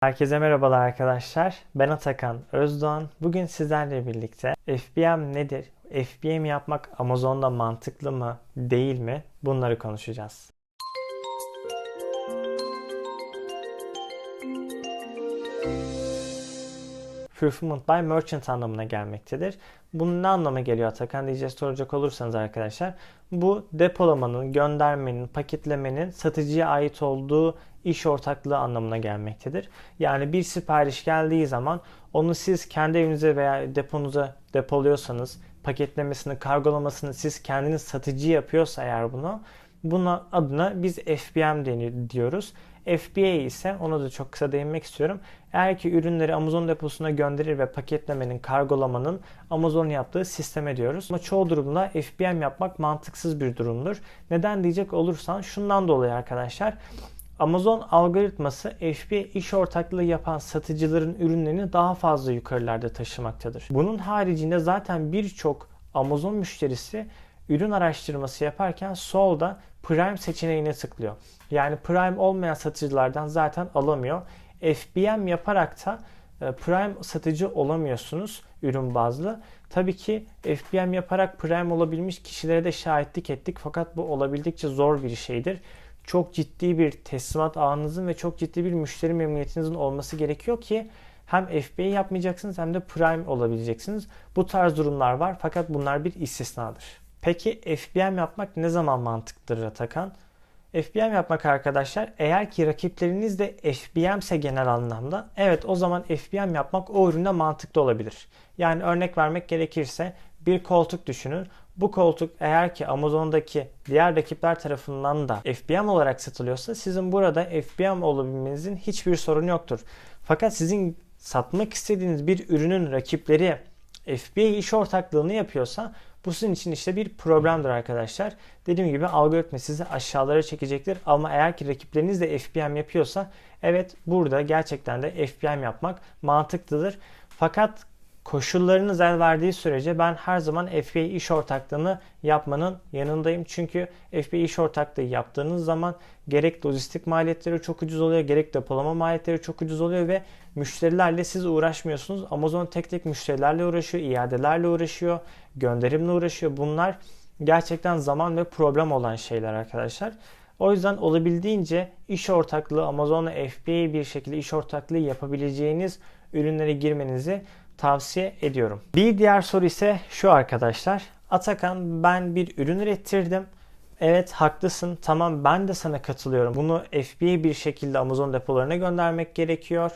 Herkese merhabalar arkadaşlar. Ben Atakan Özdoğan. Bugün sizlerle birlikte FBM nedir? FBM yapmak Amazon'da mantıklı mı, değil mi? Bunları konuşacağız. Fulfillment by Merchant anlamına gelmektedir. Bunun ne anlama geliyor Atakan diye soracak olursanız arkadaşlar. Bu depolamanın, göndermenin, paketlemenin satıcıya ait olduğu iş ortaklığı anlamına gelmektedir. Yani bir sipariş geldiği zaman onu siz kendi evinize veya deponuza depoluyorsanız paketlemesini, kargolamasını siz kendiniz satıcı yapıyorsa eğer bunu buna adına biz FBM diyoruz. FBA ise ona da çok kısa değinmek istiyorum. Eğer ki ürünleri Amazon deposuna gönderir ve paketlemenin, kargolamanın Amazon yaptığı sisteme diyoruz. Ama çoğu durumda FBM yapmak mantıksız bir durumdur. Neden diyecek olursan şundan dolayı arkadaşlar. Amazon algoritması FBA iş ortaklığı yapan satıcıların ürünlerini daha fazla yukarılarda taşımaktadır. Bunun haricinde zaten birçok Amazon müşterisi ürün araştırması yaparken solda Prime seçeneğine tıklıyor. Yani Prime olmayan satıcılardan zaten alamıyor. FBM yaparak da e, Prime satıcı olamıyorsunuz ürün bazlı. Tabii ki FBM yaparak Prime olabilmiş kişilere de şahitlik ettik fakat bu olabildikçe zor bir şeydir. Çok ciddi bir teslimat ağınızın ve çok ciddi bir müşteri memnuniyetinizin olması gerekiyor ki hem FBA yapmayacaksınız hem de Prime olabileceksiniz. Bu tarz durumlar var fakat bunlar bir istisnadır. Peki FBM yapmak ne zaman mantıklıdır Atakan? FBM yapmak arkadaşlar eğer ki rakipleriniz de FBM ise genel anlamda evet o zaman FBM yapmak o üründe mantıklı olabilir. Yani örnek vermek gerekirse bir koltuk düşünün. Bu koltuk eğer ki Amazon'daki diğer rakipler tarafından da FBM olarak satılıyorsa sizin burada FBM olabilmenizin hiçbir sorunu yoktur. Fakat sizin satmak istediğiniz bir ürünün rakipleri FBA iş ortaklığını yapıyorsa bu sizin için işte bir problemdir arkadaşlar. Dediğim gibi algoritma sizi aşağılara çekecektir. Ama eğer ki rakipleriniz de FBM yapıyorsa evet burada gerçekten de FBM yapmak mantıklıdır. Fakat koşullarınız el verdiği sürece ben her zaman FBA iş ortaklığını yapmanın yanındayım. Çünkü FBA iş ortaklığı yaptığınız zaman gerek lojistik maliyetleri çok ucuz oluyor, gerek depolama maliyetleri çok ucuz oluyor ve müşterilerle siz uğraşmıyorsunuz. Amazon tek tek müşterilerle uğraşıyor, iadelerle uğraşıyor, gönderimle uğraşıyor. Bunlar gerçekten zaman ve problem olan şeyler arkadaşlar. O yüzden olabildiğince iş ortaklığı Amazon'la FBA bir şekilde iş ortaklığı yapabileceğiniz ürünlere girmenizi tavsiye ediyorum. Bir diğer soru ise şu arkadaşlar. Atakan ben bir ürün ürettirdim. Evet haklısın. Tamam ben de sana katılıyorum. Bunu FBA bir şekilde Amazon depolarına göndermek gerekiyor.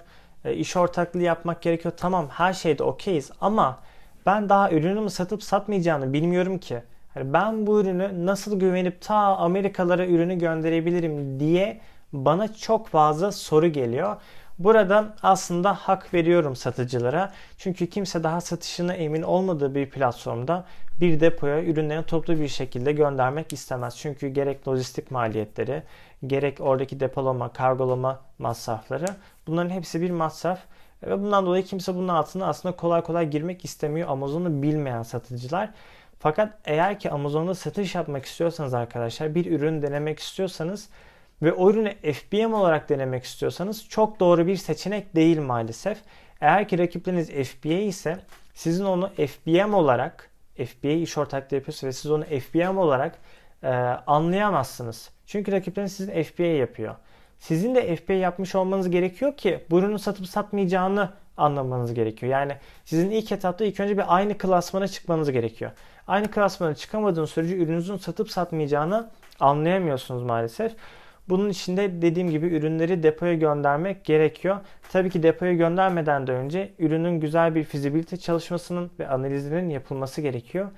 E, iş ortaklığı yapmak gerekiyor. Tamam her şeyde okeyiz ama ben daha ürünümü satıp satmayacağını bilmiyorum ki. Yani ben bu ürünü nasıl güvenip ta Amerikalara ürünü gönderebilirim diye bana çok fazla soru geliyor. Burada aslında hak veriyorum satıcılara. Çünkü kimse daha satışına emin olmadığı bir platformda bir depoya ürünlerini toplu bir şekilde göndermek istemez. Çünkü gerek lojistik maliyetleri, gerek oradaki depolama, kargolama masrafları bunların hepsi bir masraf. Ve bundan dolayı kimse bunun altına aslında kolay kolay girmek istemiyor Amazon'u bilmeyen satıcılar. Fakat eğer ki Amazon'da satış yapmak istiyorsanız arkadaşlar bir ürün denemek istiyorsanız ve o ürünü FBM olarak denemek istiyorsanız çok doğru bir seçenek değil maalesef. Eğer ki rakipleriniz FBA ise sizin onu FBM olarak FBA iş ortaklığı yapıyorsa ve siz onu FBM olarak e, anlayamazsınız. Çünkü rakipleriniz sizin FBA yapıyor. Sizin de FBA yapmış olmanız gerekiyor ki bu ürünü satıp satmayacağını anlamanız gerekiyor. Yani sizin ilk etapta ilk önce bir aynı klasmana çıkmanız gerekiyor. Aynı klasmana çıkamadığınız sürece ürününüzün satıp satmayacağını anlayamıyorsunuz maalesef. Bunun için de dediğim gibi ürünleri depoya göndermek gerekiyor. Tabii ki depoya göndermeden de önce ürünün güzel bir fizibilite çalışmasının ve analizinin yapılması gerekiyor.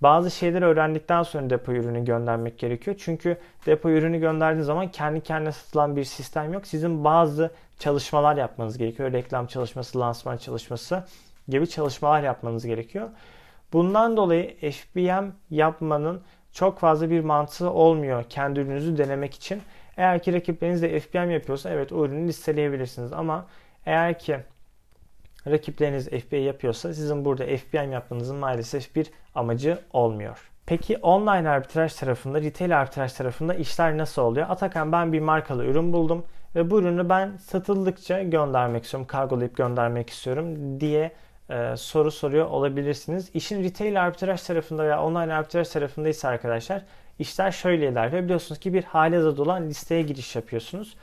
Bazı şeyleri öğrendikten sonra depo ürünü göndermek gerekiyor. Çünkü depo ürünü gönderdiğiniz zaman kendi kendine satılan bir sistem yok. Sizin bazı çalışmalar yapmanız gerekiyor. Reklam çalışması, lansman çalışması gibi çalışmalar yapmanız gerekiyor. Bundan dolayı FBM yapmanın çok fazla bir mantığı olmuyor kendi ürününüzü denemek için. Eğer ki rakipleriniz de FBM yapıyorsa evet o ürünü listeleyebilirsiniz ama eğer ki rakipleriniz FBA yapıyorsa sizin burada FBM yapmanızın maalesef bir amacı olmuyor. Peki online arbitraj tarafında, retail arbitraj tarafında işler nasıl oluyor? Atakan ben bir markalı ürün buldum ve bu ürünü ben satıldıkça göndermek istiyorum, kargolayıp göndermek istiyorum diye e, soru soruyor olabilirsiniz. İşin retail arbitraj tarafında veya online arbitraj tarafında ise arkadaşlar işler şöyle ilerliyor. Biliyorsunuz ki bir halihazırda olan listeye giriş yapıyorsunuz.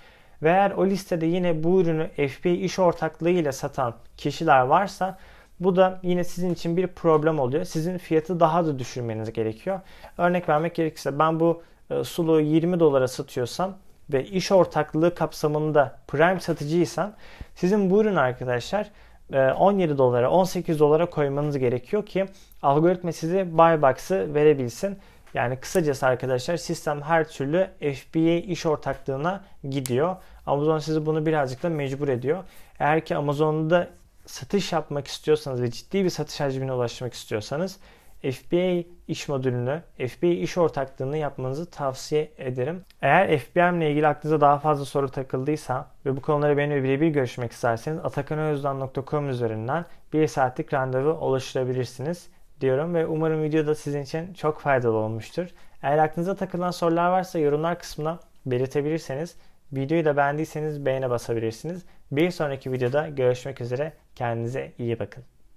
Ve eğer o listede yine bu ürünü FBA iş ortaklığı ile satan kişiler varsa bu da yine sizin için bir problem oluyor. Sizin fiyatı daha da düşürmeniz gerekiyor. Örnek vermek gerekirse ben bu e, suluğu 20 dolara satıyorsam ve iş ortaklığı kapsamında prime satıcıysan sizin bu ürün arkadaşlar 17 e, dolara 18 dolara koymanız gerekiyor ki algoritma size buy box'ı verebilsin. Yani kısacası arkadaşlar sistem her türlü FBA iş ortaklığına gidiyor. Amazon sizi bunu birazcık da mecbur ediyor. Eğer ki Amazon'da satış yapmak istiyorsanız ve ciddi bir satış hacmine ulaşmak istiyorsanız FBA iş modülünü, FBA iş ortaklığını yapmanızı tavsiye ederim. Eğer FBM ile ilgili aklınıza daha fazla soru takıldıysa ve bu konuları benimle birebir görüşmek isterseniz atakanözdan.com üzerinden bir saatlik randevu oluşturabilirsiniz diyorum ve umarım videoda sizin için çok faydalı olmuştur. Eğer aklınıza takılan sorular varsa yorumlar kısmına belirtebilirseniz videoyu da beğendiyseniz beğene basabilirsiniz. Bir sonraki videoda görüşmek üzere. Kendinize iyi bakın.